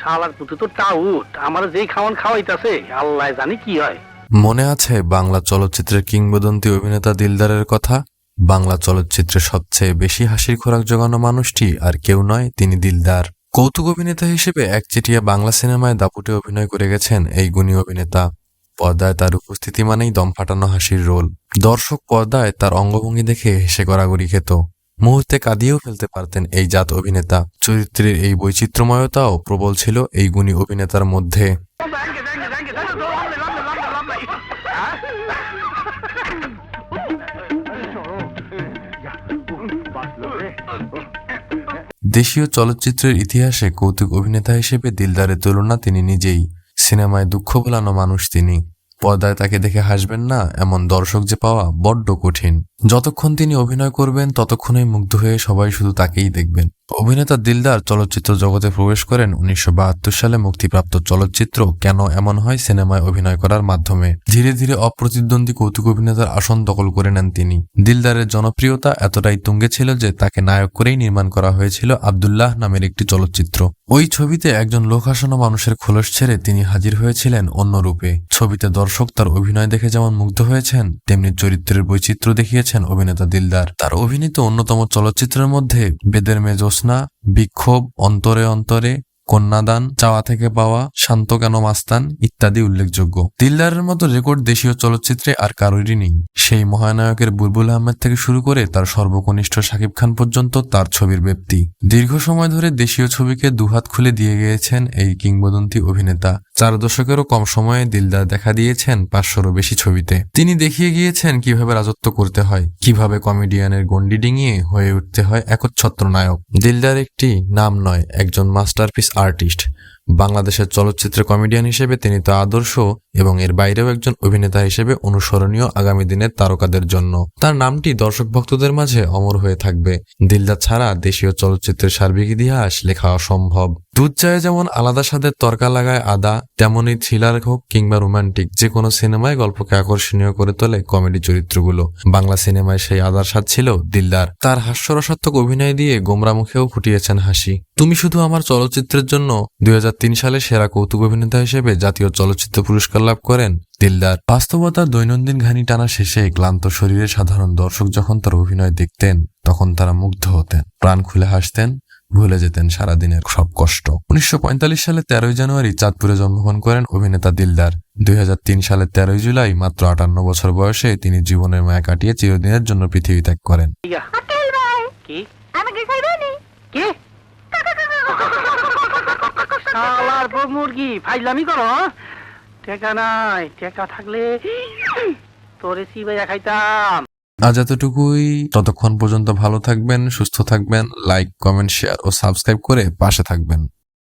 শালার পুতে তো টাউট আমার যেই খাওয়ান খাওয়াইতাছে, আল্লাহ জানি কি হয়। মনে আছে বাংলা চলচ্চিত্রের কিংবদন্তি অভিনেতা দিলদারের কথা? বাংলা চলচ্চিত্রে সবচেয়ে বেশি হাসির খোরাক জোগানো মানুষটি আর কেউ নয়, তিনি দিলদার। কৌতুক অভিনেতা হিসেবে একচেটিয়া বাংলা সিনেমায় দাপুটে অভিনয় করে গেছেন এই গুণী অভিনেতা। পর্দায় তার উপস্থিতি মানেই দম ফাটানো হাসির রোল। দর্শক পর্দায় তার অঙ্গভঙ্গি দেখে হেসে গড়াগড়ি খেত। মুহূর্তে কাঁদিয়েও ফেলতে পারতেন এই জাত অভিনেতা। চরিত্রের এই বৈচিত্র্যময়তাও প্রবল ছিল এই গুণী অভিনেতার মধ্যে। দেশীয় চলচ্চিত্রের ইতিহাসে কৌতুক অভিনেতা হিসেবে দিলদারের তুলনা তিনি নিজেই। সিনেমায় দুঃখ ভোলানো মানুষ তিনি। পর্দায় তাকে দেখে হাসবেন না, এমন দর্শক যে পাওয়া বড্ড কঠিন। যতক্ষণ তিনি অভিনয় করবেন, ততক্ষণই মুগ্ধ হয়ে সবাই শুধু তাকেই দেখবেন। অভিনেতা দিলদার চলচ্চিত্র জগতে প্রবেশ করেন উনিশশো বাহাত্তর সালে মুক্তিপ্রাপ্ত চলচ্চিত্র কেন এমন হয় সিনেমায় অভিনয় করার মাধ্যমে। ধীরে ধীরে অপ্রতিদ্বন্দ্বী কৌতুক অভিনেতার আসন দখল করে নেন তিনি। দিলদারের জনপ্রিয়তা এতটাই তুঙ্গে ছিল যে তাকে নায়ক করেই নির্মাণ করা হয়েছিল আবদুল্লাহ নামের একটি চলচ্চিত্র। ওই ছবিতে একজন লোকহাসনা মানুষের খোলস ছেড়ে তিনি হাজির হয়েছিলেন অন্য রূপে। ছবিতে দর্শক তার অভিনয় দেখে যেমন মুগ্ধ হয়েছেন, তেমনি চরিত্রের বৈচিত্র্য দেখিয়েছেন অভিনেতা দিলদার। তার অভিনীত অন্যতম চলচ্চিত্রের মধ্যে বেদের মে জ্যোৎস্না বিক্ষোভ অন্তরে অন্তরে কন্যাদান, চাওয়া থেকে পাওয়া, শান্ত কেন মাস্তান ইত্যাদি উল্লেখযোগ্য। দিলদারের মতো রেকর্ড দেশীয় চলচ্চিত্রে আর কারোরই নেই। সেই মহানায়কের বুলবুল আহমেদ থেকে শুরু করে তার সর্বকনিষ্ঠ শাকিব খান পর্যন্ত তার ছবির ব্যক্তি দীর্ঘ সময় ধরে দেশীয় ছবিকে দুহাত খুলে দিয়ে গিয়েছেন এই কিংবদন্তি অভিনেতা। চার দশকেরও কম সময়ে দিলদার দেখা দিয়েছেন পাঁচশোরও বেশি ছবিতে। তিনি দেখিয়ে গিয়েছেন কীভাবে রাজত্ব করতে হয়, কীভাবে কমেডিয়ানের গন্ডি ডিঙিয়ে হয়ে উঠতে হয় একচ্ছত্র নায়ক। দিলদার একটি নাম নয়, একজন মাস্টারপিস আর্টিস্ট। বাংলাদেশের চলচ্চিত্র কমেডিয়ান হিসেবে তিনি তো আদর্শ এবং এর বাইরেও একজন অভিনেতা হিসেবে অনুসরণীয় আগামী দিনের তারকাদের জন্য। তার নামটি দর্শক ভক্তদের মাঝে অমর হয়ে থাকবে। দিলদার ছাড়া দেশীয় চলচ্চিত্রের সার্বিক ইতিহাস লেখা অসম্ভব। দুধ চায়ে যেমন আলাদা স্বাদের তরকা লাগায় আদা, তেমনই থ্রিলার হোক কিংবা রোমান্টিক যে কোনো সিনেমায় গল্পকে আকর্ষণীয় করে তোলে কমেডি চরিত্রগুলো। বাংলা সিনেমায় সেই আদার স্বাদ ছিল দিলদার। তার হাস্যরসাত্মক অভিনয় দিয়ে গোমরা মুখেও ফুটিয়েছেন হাসি। তুমি শুধু আমার চলচ্চিত্রের জন্য দুই হাজার তিন সালে সেরা কৌতুক অভিনেতা হিসেবে জাতীয় চলচ্চিত্র পুরস্কার লাভ করেন দিলদার। বাস্তবতার দৈনন্দিন ঘানি টানা শেষে ক্লান্ত শরীরে সাধারণ দর্শক যখন তার অভিনয় দেখতেন, তখন তারা মুগ্ধ হতেন, প্রাণ খুলে হাসতেন ভুলে যেতেন সারাদিনের সব কষ্ট। উনিশশো পঁয়তাল্লিশ সালে তেরোই জানুয়ারি চাঁদপুরে জন্মগ্রহণ করেন অভিনেতা দিলদার। দুই সালের তেরোই জুলাই মাত্র আটান্ন বছর বয়সে তিনি জীবনের মায়া কাটিয়ে চিরদিনের জন্য পৃথিবী ত্যাগ করেন। মুরগি ফাইলামি করো টেকা নাই টেকা থাকলে তোরে সিবাইয়া খাইতাম। আজ এতটুকুই। ততক্ষণ পর্যন্ত ভালো থাকবেন, সুস্থ থাকবেন লাইক কমেন্ট শেয়ার ও সাবস্ক্রাইব করে পাশে থাকবেন।